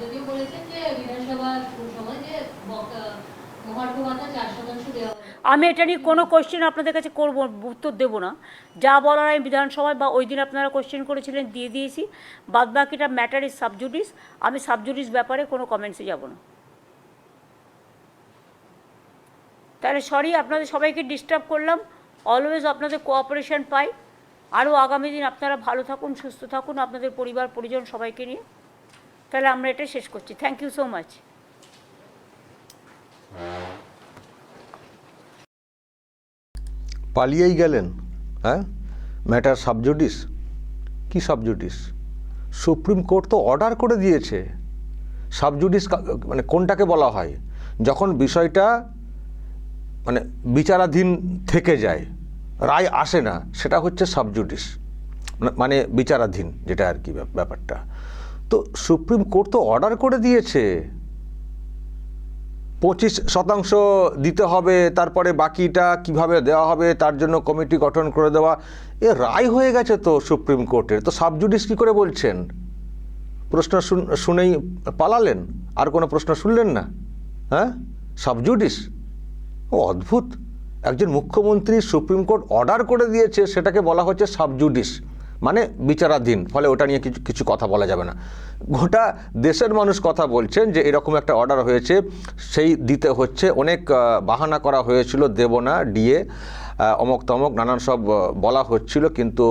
যদিও বলেছেন যে বিধানসভার সময় যে আমি এটা নিয়ে কোনো কোশ্চেন আপনাদের কাছে করব, উত্তর দেবো না। যা বলার আমি বিধানসভায় বা ওই দিন আপনারা কোশ্চেন করেছিলেন, দিয়ে দিয়েছি। বাদ বাকিটা ম্যাটার ইজ সাবজুডিস আমি সাবজুডিস ব্যাপারে কোনো কমেন্টসে যাব না। তাহলে সরি আপনাদের সবাইকে ডিস্টার্ব করলাম। অলওয়েজ আপনাদের কোঅপারেশন পাই। আরও আগামী দিন আপনারা ভালো থাকুন, সুস্থ থাকুন। আপনাদের পরিবার, পরিজন সবাইকে নিয়ে। তাহলে আমরা এটা শেষ করছি। থ্যাংক ইউ সো মাচ পালিয়েই গেলেন হ্যাঁ? ম্যাটার সাবজুডিস কি সাবজুডিস সুপ্রিম কোর্ট তো অর্ডার করে দিয়েছে। সাবজুডিস মানে কোনটাকে বলা হয়? যখন বিষয়টা মানে বিচারাধীন থেকে যায়, রায় আসে না, সেটা হচ্ছে সাবজুডিস মানে বিচারাধীন, যেটা আর কি ব্যাপ- ব্যাপারটা। তো সুপ্রিম কোর্ট তো অর্ডার করে দিয়েছে। পঁচিশ শতাংশ দিতে হবে, তারপরে বাকিটা কীভাবে দেওয়া হবে, তার জন্য কমিটি গঠন করে দেওয়া, এ রায় হয়ে গেছে তো সুপ্রিম কোর্টের। তো সাবজুডিস কী করে বলছেন? প্রশ্ন শুন- শুনেই পালালেন, আর কোনো প্রশ্ন শুনলেন না? হ্যাঁ? সাবজুডিস ও অদ্ভুত। একজন মুখ্যমন্ত্রী সুপ্রিম কোর্ট অর্ডার করে দিয়েছে, সেটাকে বলা হচ্ছে সাবজুডিস মানে বিচারাধীন, ফলে ওটা নিয়ে কিছু কিছু কথা বলা যাবে না। গোটা দেশের মানুষ কথা বলছেন যে এরকম একটা অর্ডার হয়েছে, সেই দিতে হচ্ছে, অনেক বাহানা করা হয়েছিল দেব না ডিএ অমক তমক, নানান সব বলা হচ্ছিল, কিন্তু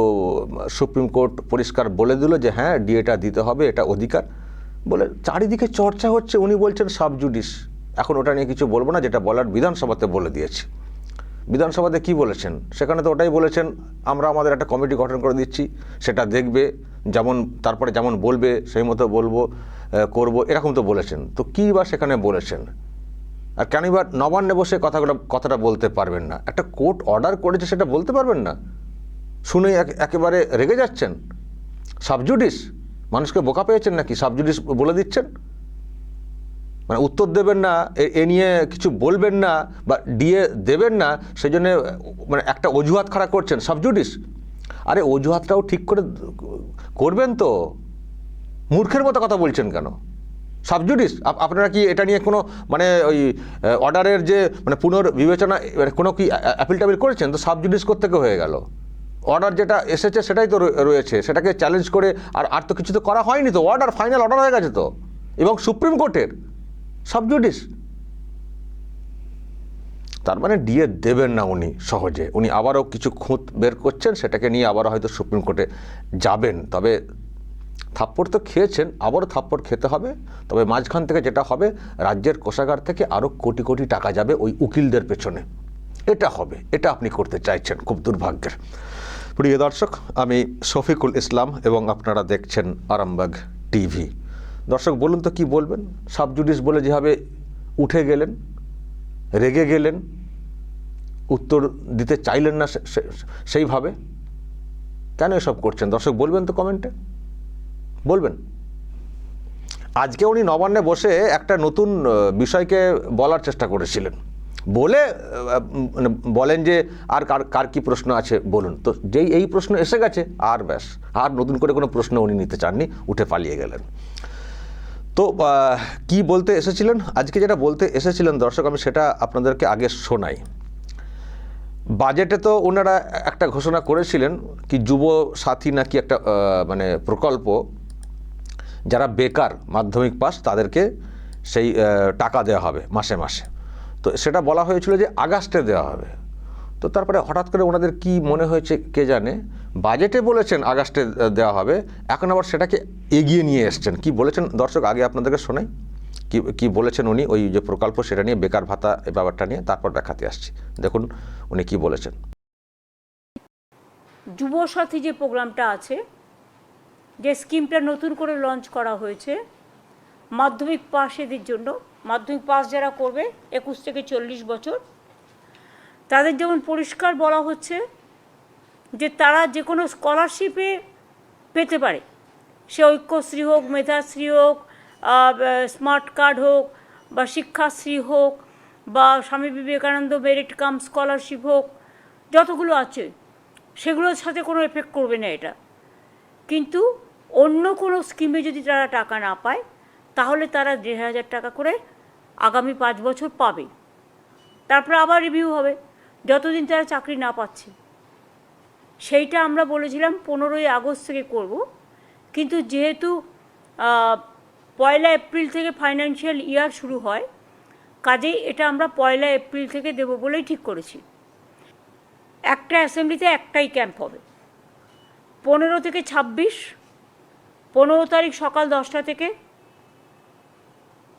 সুপ্রিম কোর্ট পরিষ্কার বলে দিল যে হ্যাঁ ডিএটা দিতে হবে, এটা অধিকার। বলে চারিদিকে চর্চা হচ্ছে, উনি বলছেন সাবজুডিস। এখন ওটা নিয়ে কিছু বলব না, যেটা বলার বিধানসভাতে বলে দিয়েছি। বিধানসভাতে কি বলেছেন? সেখানে তো ওটাই বলেছেন, আমরা আমাদের একটা কমিটি গঠন করে দিচ্ছি, সেটা দেখবে, যেমন, তারপরে যেমন বলবে, সেই মতো বলব করব, এরকম তো বলেছেন। তো কী বা সেখানে বলেছেন? আর কেন বা নবান্নে বসে কথাগুলো, কথাটা বলতে পারবেন না? একটা কোর্ট অর্ডার করেছে, সেটা বলতে পারবেন না? শুনে এক- একেবারে রেগে যাচ্ছেন? সাবজুডিস? মানুষকে বোকা পেয়েছেন নাকি? সাবজুডিস বলে দিচ্ছেন? মানে উত্তর দেবেন না, এ- নিয়ে কিছু বলবেন না বা ডিএ দেবেন না সেই জন্যে মানে একটা অজুহাত খাড়া করছেন সাবজুডিস আরে অজুহাতটাও ঠিক করে করবেন তো। মূর্খের মতো কথা বলছেন কেন? সাবজুডিস আপ- আপনারা কি এটা নিয়ে কোনো মানে ওই অর্ডারের যে মানে পুনর্বিবেচনা মানে কোনো কি অ্যাপিল টাপিল করেছেন? তো সাবজুডিস থেকে হয়ে গেল? অর্ডার যেটা এসেছে সেটাই তো রয়ে- রয়েছে। সেটাকে চ্যালেঞ্জ করে আর আর তো কিছু তো করা হয়নি তো। অর্ডার ফাইনাল অর্ডার হয়ে গেছে তো। এবং সুপ্রিম কোর্টের। সাবজুডিস তার মানে ডিএ দেবেন না উনি সহজে। উনি আবারও কিছু খুঁত বের করছেন, সেটাকে নিয়ে আবারও হয়তো সুপ্রিম কোর্টে যাবেন। তবে থাপ্পড় তো খেয়েছেন, আবারও থাপ্পড় খেতে হবে। তবে মাঝখান থেকে যেটা হবে, রাজ্যের কোষাগার থেকে আরও কোটি কোটি টাকা যাবে ওই উকিলদের পেছনে। এটা হবে, এটা আপনি করতে চাইছেন খুব দুর্ভাগ্যের। প্রিয় দর্শক, আমি শফিকুল ইসলাম এবং আপনারা দেখছেন আরামবাগ টিভি। দর্শক, বলুন তো কি বলবেন? সাবজুডিস বলে যেভাবে উঠে গেলেন, রেগে গেলেন, উত্তর দিতে চাইলেন না সেইভাবে? কেন এসব করছেন? দর্শক, বলবেন তো কমেন্টে। বলবেন। আজকে উনি নবান্নে বসে একটা নতুন বিষয়কে বলার চেষ্টা করেছিলেন। বলে মানে বলেন যে, আর কার কার কী প্রশ্ন আছে, বলুন। তো যেই, এই প্রশ্ন এসে গেছে, আর ব্যাস। আর নতুন করে কোনো প্রশ্ন উনি নিতে চাননি, উঠে পালিয়ে গেলেন। তো কি বলতে এসেছিলেন? আজকে যেটা বলতে এসেছিলেন দর্শক, আমি সেটা আপনাদেরকে আগে শোনাই। বাজেটে তো ওনারা একটা ঘোষণা করেছিলেন কি যুব সাথী নাকি একটা মানে প্রকল্প, যারা বেকার মাধ্যমিক পাস তাদেরকে সেই টাকা দেওয়া হবে মাসে মাসে। তো সেটা বলা হয়েছিল যে আগস্টে দেওয়া হবে। তো তারপরে হঠাৎ করে ওনাদের কি মনে হয়েছে কে জানে? বাজেটে বলেছেন আগস্টে দেওয়া হবে, এখন আবার সেটাকে এগিয়ে নিয়ে এসছেন। কি বলেছেন? দর্শক, আগে আপনাদেরকে শোনাই। কি কি বলেছেন উনি? ওই যে প্রকল্প, সেটা নিয়ে, বেকার ভাতা ব্যাপারটা নিয়ে, তারপর দেখাতে আসছি। দেখুন উনি কি বলেছেন। যুবসাথী যে প্রোগ্রামটা আছে, যে স্কিমটা নতুন করে লঞ্চ করা হয়েছে, মাধ্যমিক পাশেদের জন্য, মাধ্যমিক পাস যারা করবে, একুশ থেকে চল্লিশ বছর তাদের যেমন পরিষ্কার বলা হচ্ছে যে তারা যে কোনো স্কলারশিপে পেতে পারে। সে ঐক্যশ্রী হোক, মেধাশ্রী হোক স্মার্ট কার্ড হোক বা শিক্ষাশ্রী হোক বা Swami Vivekananda merit cum scholarship হোক, যতগুলো আছে, সেগুলোর সাথে কোনো এফেক্ট করবে না এটা। কিন্তু অন্য কোনো স্কিমে যদি তারা টাকা না পায়, তাহলে তারা দেড় হাজার টাকা করে আগামী পাঁচ বছর পাবে। তারপরে আবার রিভিউ হবে। যতদিন তারা চাকরি না পাচ্ছে। সেইটা আমরা বলেছিলাম, পনেরোই আগস্ট থেকে করব। কিন্তু যেহেতু পয়লা এপ্রিল থেকে ফাইন্যান্সিয়াল ইয়ার শুরু হয়, কাজেই এটা আমরা পয়লা এপ্রিল থেকে দেব বলেই ঠিক করেছি। একটা অ্যাসেম্বলিতে একটাই ক্যাম্প হবে। পনেরো থেকে ছাব্বিশ, পনেরো তারিখ সকাল দশটা থেকে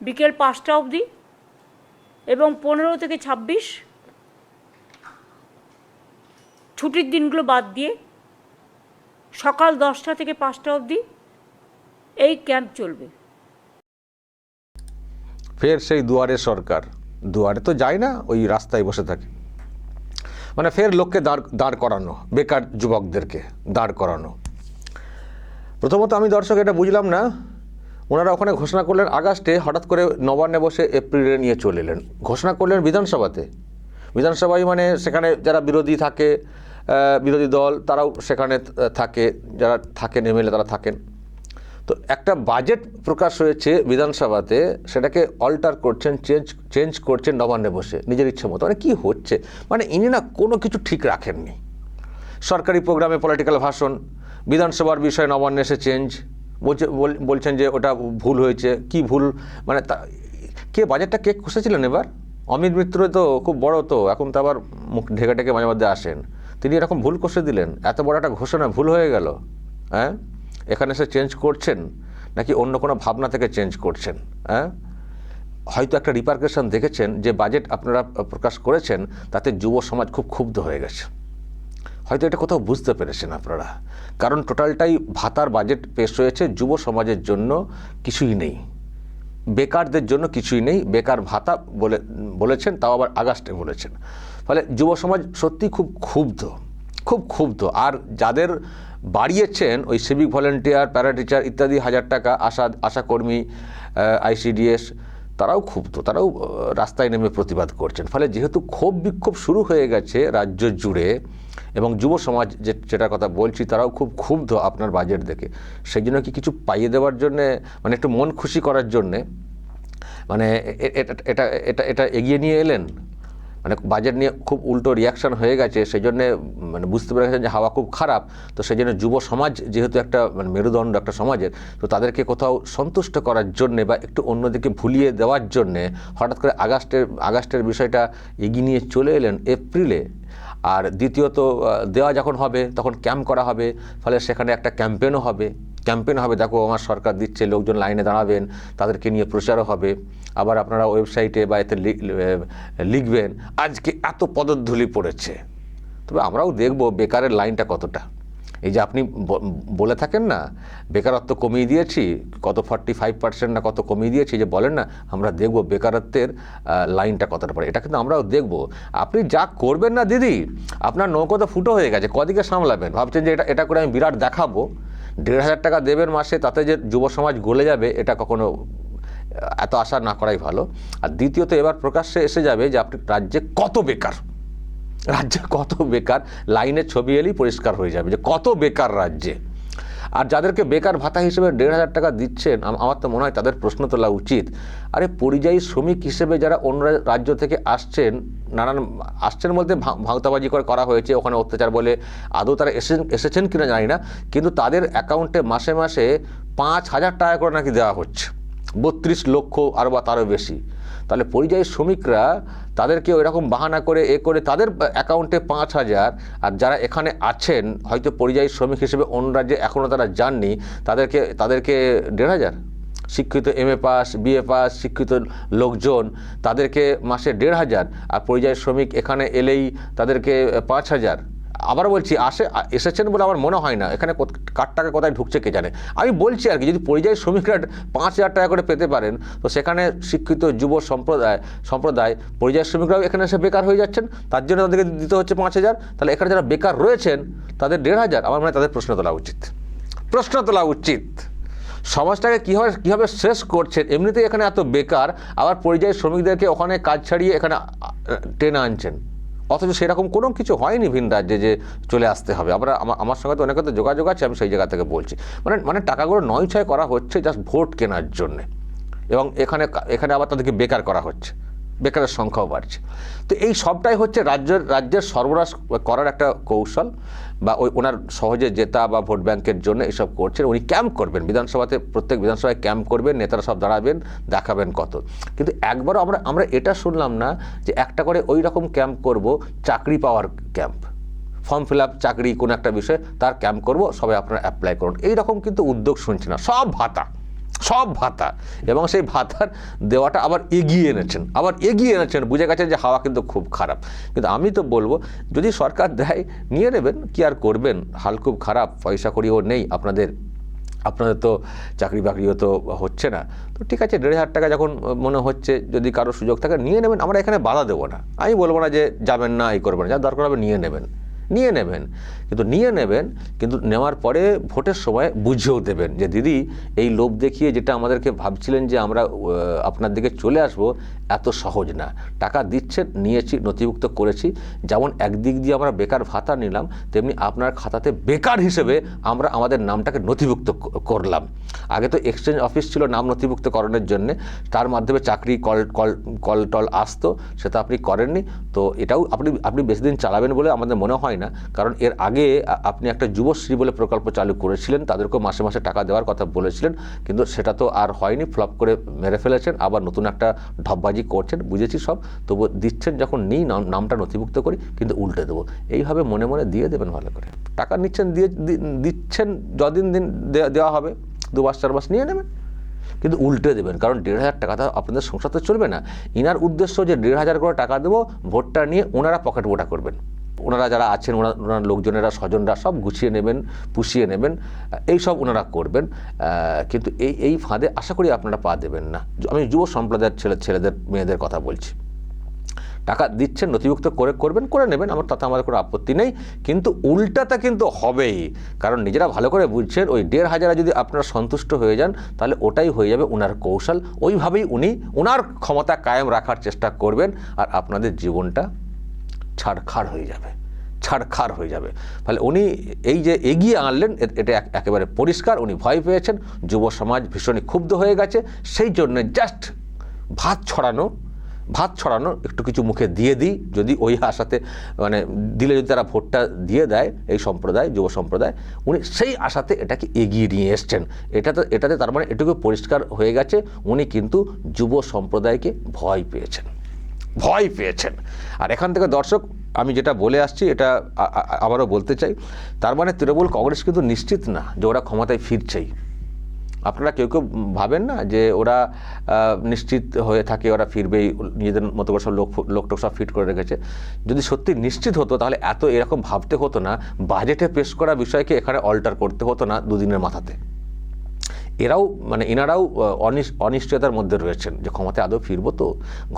বিকেল পাঁচটা অবধি এবং পনেরো থেকে ছাব্বিশ ছুটির দিনগুলো বাদ দিয়ে সকাল দশটা থেকে পাঁচটা অবধি এই ক্যাম্প চলবে। ফের সেই দুয়ারে সরকার। দুয়ারে তো যায় না, ওই রাস্তায় বসে থাকে। মানে ফের লোককে দাঁড় দাঁড় করানো, বেকার যুবকদেরকে দাঁড় করানো। প্রথমত আমি দর্শক এটা বুঝলাম না, ওনারা ওখানে ঘোষণা করলেন আগস্টে, হঠাৎ করে নবান্নে বসে এপ্রিলে নিয়ে চলে এলেন। ঘোষণা করলেন বিধানসভাতে। বিধানসভায় মানে সেখানে যারা বিরোধী থাকে বিরোধী দল, তারাও সেখানে থাকে, যারা থাকেন এমএলএ তারা থাকেন। তো একটা বাজেট প্রকাশ হয়েছে বিধানসভাতে, সেটাকে অল্টার করছেন চেঞ্জ চেঞ্জ করছেন নবান্নে বসে, নিজের ইচ্ছে মতো। মানে কী হচ্ছে? মানে ইনি না কোনো কিছু ঠিক রাখেননি। সরকারি প্রোগ্রামে পলিটিক্যাল ভাষণ, বিধানসভার বিষয়ে নবান্নে এসে চেঞ্জ বলছে, বল- বলছেন যে ওটা ভুল হয়েছে। কি ভুল? মানে কে, বাজেটটা কে খুঁজেছিলেন এবার? অমিত মিত্র তো খুব বড় তো, এখন তো আবার মুখ ঢেকে ঢেকে মাঝে মধ্যে আসেন। তিনি এরকম ভুল কষে দিলেন, এত বড় একটা ঘোষণা ভুল হয়ে গেল হ্যাঁ? এখানে এসে চেঞ্জ করছেন, নাকি অন্য কোনো ভাবনা থেকে চেঞ্জ করছেন হ্যাঁ? হয়তো একটা রিপার্কেশন দেখেছেন যে বাজেট আপনারা প্রকাশ করেছেন, তাতে যুব সমাজ খুব ক্ষুব্ধ হয়ে গেছে। হয়তো এটা কোথাও বুঝতে পেরেছেন আপনারা, কারণ টোটালটাই ভাতার বাজেট পেশ হয়েছে, যুব সমাজের জন্য কিছুই নেই। বেকারদের জন্য কিছুই নেই, বেকার ভাতা বলে, বলেছেন, তাও আবার আগস্টে বলেছেন। ফলে যুব সমাজ সত্যি খুব ক্ষুব্ধ খুব ক্ষুব্ধ। আর যাদের বাড়িয়েছেন ওই সিভিক ভলেন্টিয়ার প্যারাটিচার ইত্যাদি হাজার টাকা আশা, আশাকর্মী আইসিডিএস তারাও ক্ষুব্ধ, তারাও রাস্তায় নেমে প্রতিবাদ করছেন। ফলে যেহেতু ক্ষোভ বিক্ষোভ শুরু হয়ে গেছে রাজ্য জুড়ে এবং যুব সমাজ যে, যেটার কথা বলছি, তারাও খুব ক্ষুব্ধ আপনার বাজেট দেখে। সেই জন্য কি কিছু পাইয়ে দেওয়ার জন্যে মানে একটু মন খুশি করার জন্যে মানে এটা এটা এটা এগিয়ে নিয়ে এলেন? মানে বাজেট নিয়ে খুব উল্টো রিয়াকশন হয়ে গেছে সেই জন্যে মানে বুঝতে পেরে গেছেন যে হাওয়া খুব খারাপ, তো সেই জন্য যুব সমাজ যেহেতু একটা মানে মেরুদণ্ড একটা সমাজের, তো তাদেরকে কোথাও সন্তুষ্ট করার জন্যে বা একটু অন্যদিকে ভুলিয়ে দেওয়ার জন্যে হঠাৎ করে আগস্টের আগস্টের বিষয়টা এগিয়ে নিয়ে চলে এলেন এপ্রিলে। আর দ্বিতীয়ত দেওয়া যখন হবে তখন ক্যাম্প করা হবে, ফলে সেখানে একটা ক্যাম্পেনও হবে। ক্যাম্পেন হবে, দেখো আমার সরকার দিচ্ছে, লোকজন লাইনে দাঁড়াবেন, তাদেরকে নিয়ে প্রচারও হবে। আবার আপনারা ওয়েবসাইটে বা এতে লিখবেন, আজকে এত পদধূলি পড়েছে। তবে আমরাও দেখব বেকারের লাইনটা কতটা। এই যে আপনি বলে থাকেন না, বেকারত্ব কমিয়ে দিয়েছি, কত ফর্টি ফাইভ পার্সেন্ট না কত কমিয়ে দিয়েছি যে বলেন না, আমরা দেখব বেকারত্বের লাইনটা কতটা পড়ে। এটা কিন্তু আমরাও দেখব। আপনি যা করবেন না, দিদি, আপনার নৌকো তো ফুটো হয়ে গেছে, কদিকে সামলাবেন? ভাবছেন যে এটা এটা করে আমি বিরাট দেখাবো। দেড় হাজার টাকা দেবেন মাসে, তাতে যে যুব সমাজ গলে যাবে, এটা কখনো, এত আশা না করাই ভালো। আর দ্বিতীয়ত, এবার প্রকাশ্যে এসে যাবে যে আপনি, রাজ্যে কত বেকার? রাজ্যে কত বেকার? লাইনের ছবি এলেই পরিষ্কার হয়ে যাবে যে কত বেকার রাজ্যে। আর যাদেরকে বেকার ভাতা হিসেবে দেড় হাজার টাকা দিচ্ছেন আমার তো মনে হয় তাদের প্রশ্ন তোলা উচিত। আরে পরিযায়ী শ্রমিক হিসেবে যারা অন্য রাজ্য থেকে আসছেন, নানান আসছেন বলতে ভাঙতাবাজি করে করা হয়েছে, ওখানে অত্যাচার বলে আদৌ তারা এসেছেন এসেছেন কিনা জানি না, কিন্তু তাদের অ্যাকাউন্টে মাসে মাসে পাঁচ হাজার টাকা করে নাকি দেওয়া হচ্ছে। বত্রিশ লক্ষ আর বা তারও বেশি। তাহলে পরিযায়ী শ্রমিকরা তাদেরকে ওইরকম বাহানা করে, এ করে তাদের অ্যাকাউন্টে পাঁচ হাজার আর যারা এখানে আছেন, হয়তো পরিযায়ী শ্রমিক হিসেবে অন্য রাজ্যে এখনও তারা যাননি, তাদেরকে তাদেরকে দেড় হাজার। শিক্ষিত M A pass BA pass, শিক্ষিত লোকজন, তাদেরকে মাসে দেড় হাজার আর পরিযায়ী শ্রমিক এখানে এলেই তাদেরকে পাঁচ হাজার। আবার বলছি, আসে এসেছেন বলে আমার মনে হয় না। এখানে কার টাকা কোথায় ঢুকছে কে জানে। আমি বলছি আর কি, যদি পরিযায়ী শ্রমিকরা পাঁচ হাজার টাকা করে পেতে পারেন, তো সেখানে শিক্ষিত যুব সম্প্রদায় সম্প্রদায় পরিযায়ী শ্রমিকরাও এখানে এসে বেকার হয়ে যাচ্ছেন। তার জন্য তাদেরকে দিতে হচ্ছে পাঁচ হাজার। তাহলে এখানে যারা বেকার রয়েছেন, তাদের দেড় হাজার। আমার মনে তাদের প্রশ্ন তোলা উচিত। প্রশ্ন তোলা উচিত। সমাজটাকে কীভাবে কীভাবে শেষ করছেন? এমনিতেই এখানে এত বেকার, আবার পরিযায়ী শ্রমিকদেরকে ওখানে কাজ ছাড়িয়ে এখানে টেনে আনছেন। অথচ সেরকম কোনো কিছু হয়নি ভিন রাজ্যে যে চলে আসতে হবে। আমরা আমার সঙ্গে তো অনেক কথা যোগাযোগ আছে, আমি সেই জায়গা থেকে বলছি। মানে মানে টাকাগুলো নয় ছয় করা হচ্ছে জাস্ট ভোট কেনার জন্যে। এবং এখানে এখানে আবার তাদেরকে বেকার করা হচ্ছে। বেকারের সংখ্যাও বাড়ছে। তো এই সবটাই হচ্ছে রাজ্যের রাজ্যের সর্বনাশ করার একটা কৌশল বা ওই ওনার সহজে জেতা বা ভোট ব্যাংকের জন্য এসব করছেন। উনি ক্যাম্প করবেন, বিধানসভাতে, প্রত্যেক বিধানসভায় ক্যাম্প করবেন, নেতারা সব দাঁড়াবেন, দেখাবেন কত। কিন্তু একবারও আমরা আমরা এটা শুনলাম না যে একটা করে ওই রকম ক্যাম্প করব, চাকরি পাওয়ার ক্যাম্প। ফর্ম ফিল আপ, চাকরি, কোনো একটা বিষয়ে তার ক্যাম্প করব, সবাই আপনারা অ্যাপ্লাই করুন। এই রকম কিন্তু উদ্যোগ শুনছি না, সব ভাতা। সব ভাতা। এবং সেই ভাতার দেওয়াটা আবার এগিয়ে এনেছেন। আবার এগিয়ে এনেছেন, বুঝে গেছেন যে হাওয়া কিন্তু খুব খারাপ। কিন্তু আমি তো বলব, যদি সরকার দেয়, নিয়ে নেবেন, কি আর করবেন? হাল খুব খারাপ, পয়সা করিও নেই, আপনাদের আপনাদের তো চাকরি বাকরিও তো হচ্ছে না। তো ঠিক আছে, দেড় হাজার টাকা যখন মনে হচ্ছে, যদি কারও সুযোগ থাকে, নিয়ে নেবেন, আমরা এখানে বাধা দেবো না। আমি বলব না যে যাবেন না, এই করবেন না, যা দরকার হবে নিয়ে নেবেন। নিয়ে নেবেন। কিন্তু নিয়ে নেবেন, কিন্তু নেওয়ার পরে ভোটের সময় বুঝেও দেবেন যে, দিদি, এই লোভ দেখিয়ে যেটা আমাদেরকে ভাবছিলেন যে আমরা আপনার দিকে চলে আসব, এত সহজ না। টাকা দিচ্ছেন, নিয়েছি, নথিভুক্ত করেছি। যেমন একদিক দিয়ে আমরা বেকার ভাতা নিলাম, তেমনি আপনার খাতাতে বেকার হিসেবে আমরা আমাদের নামটাকে নথিভুক্ত করলাম। আগে তো এক্সচেঞ্জ অফিস ছিল নাম নথিভুক্তকরণের জন্য। তার মাধ্যমে চাকরি কল কল কল টল আসতো, সেটা আপনি করেননি। তো এটাও আপনি আপনি বেশি দিন চালাবেন বলে আমাদের মনে হয় না, কারণ এর আগে আপনি একটা যুবশ্রী বলে প্রকল্প চালু করেছিলেন, তাদেরকেও মাসে মাসে টাকা দেওয়ার কথা বলেছিলেন, কিন্তু সেটা তো আর হয়নি, ফ্লপ করে মেরে ফেলেছেন, আবার নতুন একটা ঢপবাজি করছেন, বুঝেছি সব, তবু দিচ্ছেন যখন নিই, নাম- নামটা নথিভুক্ত করি, কিন্তু উল্টে দেবো। এইভাবে মনে মনে দিয়ে দেবেন ভালো করে। টাকা নিচ্ছেন, দিয়ে দিচ্ছেন, যদিন দিন দেওয়া হবে, দু মাস, চার মাস নিয়ে নেবেন। কিন্তু উল্টে দেবেন, কারণ দেড় হাজার টাকা তো আপনাদের সংসার তো চলবে না। ইনার উদ্দেশ্য যে দেড় হাজার করে টাকা দেবো, ভোটটা নিয়ে ওনারা পকেট বোটা করবেন। ওনারা যারা আছেন, ওনার লোকজনেরা, স্বজনরা সব গুছিয়ে নেবেন, পুষিয়ে নেবেন, এই সব ওনারা করবেন। কিন্তু এই এই ফাঁদে আশা করি আপনারা পা দেবেন না। আমি যুব সম্প্রদায়ের ছেলে, ছেলেদের, মেয়েদের কথা বলছি। টাকা দিচ্ছেন, নথিভুক্ত করে, করবেন, করে নেবেন, আমার তাতে আমাদের কোনো আপত্তি নেই। কিন্তু উল্টাটা কিন্তু হবেই। কারণ নিজেরা ভালো করে বুঝছেন, ওই দেড় হাজারে যদি আপনারা সন্তুষ্ট হয়ে যান, তাহলে ওটাই হয়ে যাবে ওনার কৌশল। ওইভাবেই উনি ওনার ক্ষমতা কায়েম রাখার চেষ্টা করবেন, আর আপনাদের জীবনটা ছাড়খাড় হয়ে যাবে, ছাড়খাড় হয়ে যাবে। ফলে উনি এই যে এগিয়ে আনলেন এটা একেবারে পরিষ্কার, উনি ভয় পেয়েছেন। যুব সমাজ ভীষণই ক্ষুব্ধ হয়ে গেছে। সেই জন্য জাস্ট ভাত ছড়ানো ভাত ছড়ানো একটু কিছু মুখে দিয়ে দিই। যদি ওই আশাতে মানে দিলে যদি তারা ভোটটা দিয়ে দেয়, এই সম্প্রদায়, যুব সম্প্রদায়, উনি সেই আশাতে এটাকে এগিয়ে নিয়ে এসছেন। এটাতে এটাতে তার মানে এটুকু পরিষ্কার হয়ে গেছে। উনি কিন্তু যুব সম্প্রদায়কে ভয় পেয়েছেন। ভয় পেয়েছেন। আর এখান থেকে দর্শক, আমি যেটা বলে আসছি, এটা আবারও বলতে চাই, তার মানে তৃণমূল কংগ্রেস কিন্তু নিশ্চিত না যে ওরা ক্ষমতায় ফিরছেই। আপনারা কেউ কেউ ভাবেন না যে ওরা নিশ্চিত হয়ে থাকে, ওরা ফিরবেই, নিজেদের মতো করে সব লোক, লোকটোক সব ফিট করে রেখেছে। যদি সত্যি নিশ্চিত হতো, তাহলে এত এরকম ভাবতে হতো না, বাজেটে পেশ করা বিষয়কে এখানে অল্টার করতে হতো না দুদিনের মাথাতে। এরাও মানে এনারাও অনিশ্চয়তার মধ্যে রয়েছেন যে ক্ষমতায় আদৌ ফিরবো তো।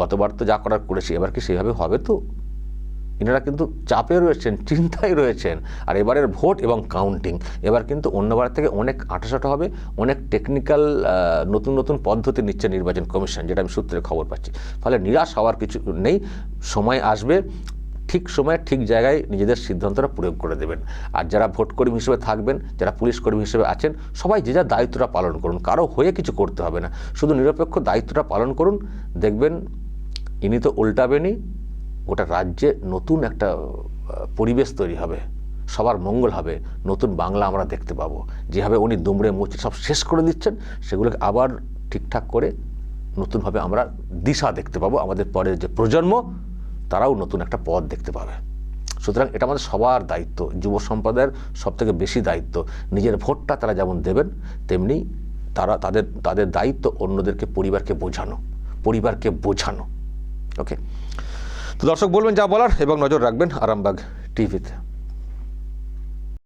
গতবার তো যা করার করেছি, এবার কি সেভাবে হবে তো? এনারা কিন্তু চাপে রয়েছেন, চিন্তায় রয়েছেন, আর এবারের ভোট এবং কাউন্টিং এবার কিন্তু অন্যবার থেকে অনেক আঁটাসাটা হবে, অনেক টেকনিক্যাল নতুন নতুন পদ্ধতি নিচ্ছে নির্বাচন কমিশন, যেটা আমি সূত্রে খবর পাচ্ছি। ফলে নিরাশ হওয়ার কিছু নেই, সময় আসবে ঠিক সময়ে ঠিক জায়গায় নিজেদের সিদ্ধান্তটা প্রয়োগ করে দেবেন। আর যারা ভোট কর্মী হিসেবে থাকবেন, যারা পুলিশ কর্মী হিসেবে আছেন, সবাই যে যার দায়িত্বটা পালন করুন, কারও হয়ে কিছু করতে হবে না। শুধু নিরপেক্ষ দায়িত্বটা পালন করুন, দেখবেন ইনি তো উল্টাবেনই, গোটা রাজ্যে নতুন একটা পরিবেশ তৈরি হবে, সবার মঙ্গল হবে, নতুন বাংলা আমরা দেখতে পাবো। যেভাবে উনি দুমড়ে মুচড়ে সব শেষ করে দিচ্ছেন, সেগুলোকে আবার ঠিকঠাক করে নতুনভাবে আমরা দিশা দেখতে পাবো। আমাদের পরের যে প্রজন্ম তারাও নতুন একটা পথ দেখতে পাবে। সুতরাং এটা আমাদের সবার দায়িত্ব, যুব সম্প্রদায়ের সব থেকে বেশি দায়িত্ব। নিজের ভোটটা তারা যেমন দেবেন, তেমনি তারা, তাদের তাদের দায়িত্ব অন্যদেরকে, পরিবারকে বোঝানো পরিবারকে বোঝানো। ওকে তো দর্শক বলবেন যা বলার এবং নজর রাখবেন আরামবাগ টিভিতে।